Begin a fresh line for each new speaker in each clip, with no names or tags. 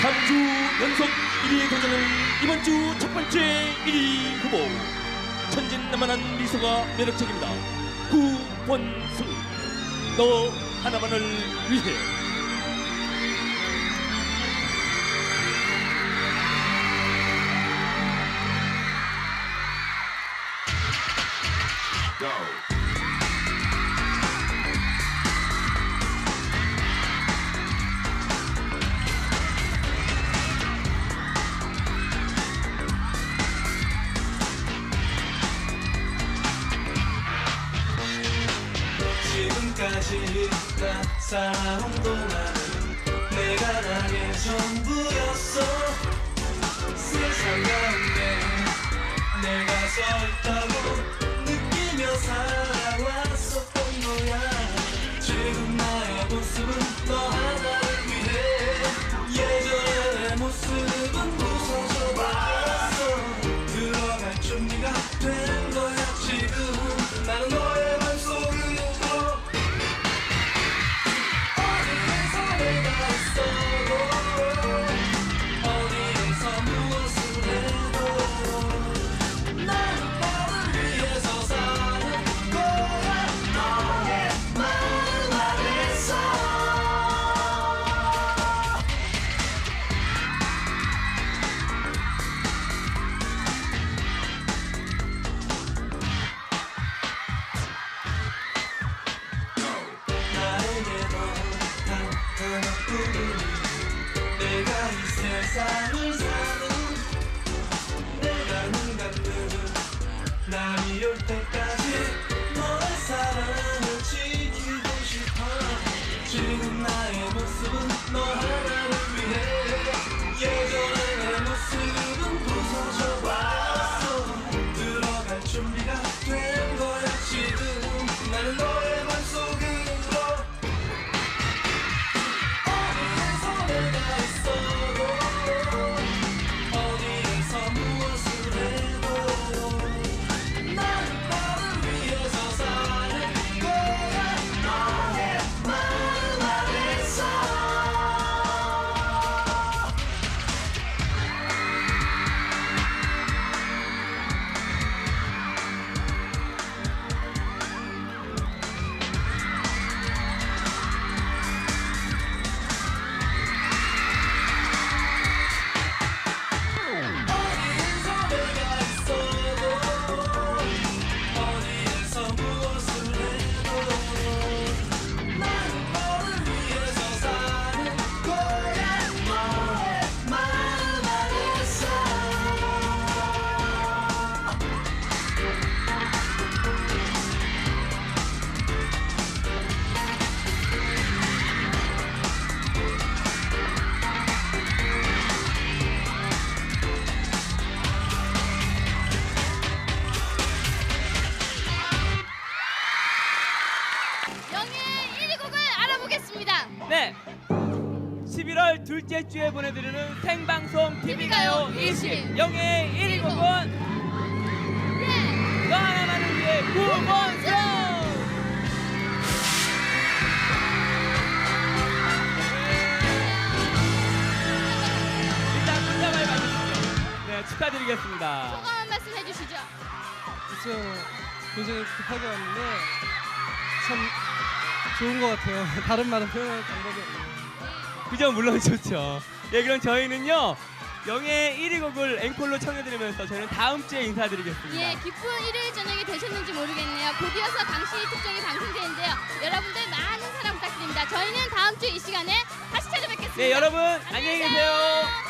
3주 연속 1위에 도전하는 이번 주 첫 번째 1위 후보. 천진난만한 미소가 매력적입니다. 구원수. 너 하나만을 위해
살아온 동안은 내가 나의 전부였어. 세상 가운데 내가 서 있다고 느끼며 살아왔었던 거야. 지금 나의 모습은 이
네. 11월 둘째 주에 보내드리는 생방송 TV가요 20 영예 1위 곡은
네.
너 하나만을 위해 구원성 일단 문장을 받으시죠 네 축하드리겠습니다
소감 한 말씀 해주시죠.
그쵸. 굉장히 급하게 왔는데 참 좋은 것 같아요. 다른 말은 표현할 방법이 없네요.
그죠 물론 좋죠 예 그럼 저희는요 영예 1위 곡을 앵콜로 청해드리면서 저희는 다음 주에 인사드리겠습니다
예, 기쁜 일요일 저녁이 되셨는지 모르겠네요. 곧 이어서 당시 특종이 방송되는데요. 여러분들 많은 사랑 부탁드립니다. 저희는 다음 주 이 시간에 다시 찾아뵙겠습니다.
네 여러분 안녕히 계세요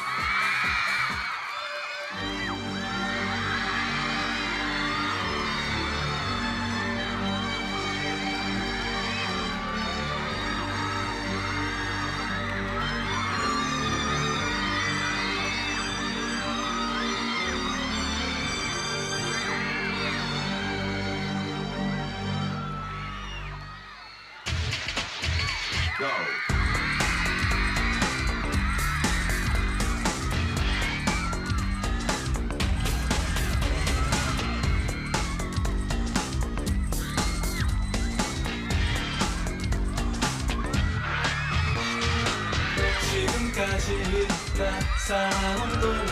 지금까지 나 싸운 동안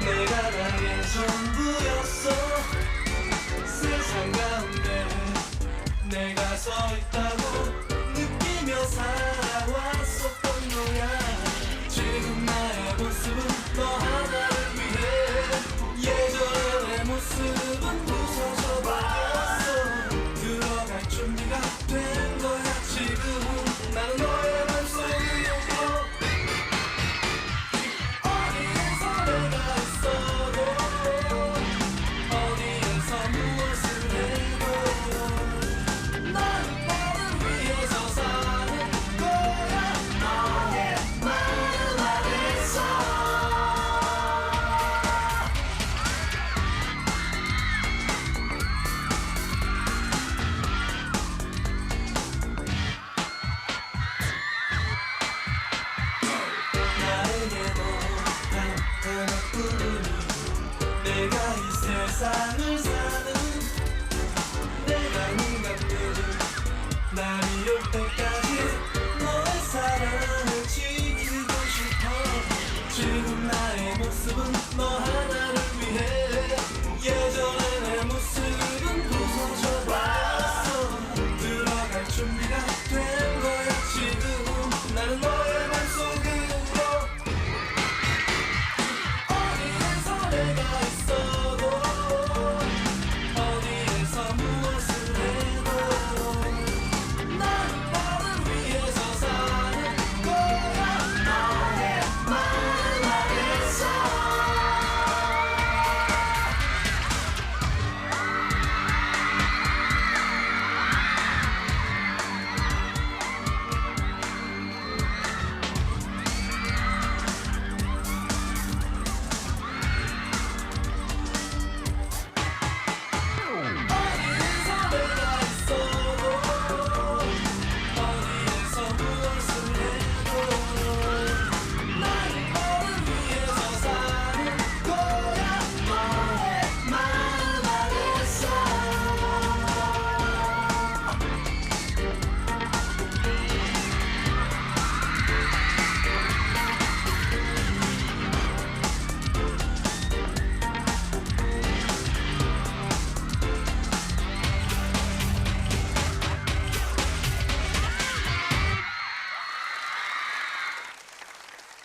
내가 나의 전부였어. 세상 가운데 내가 서 있다고 sorry 세상을 사는 내가 네가 껴줄 날이 올 때까지.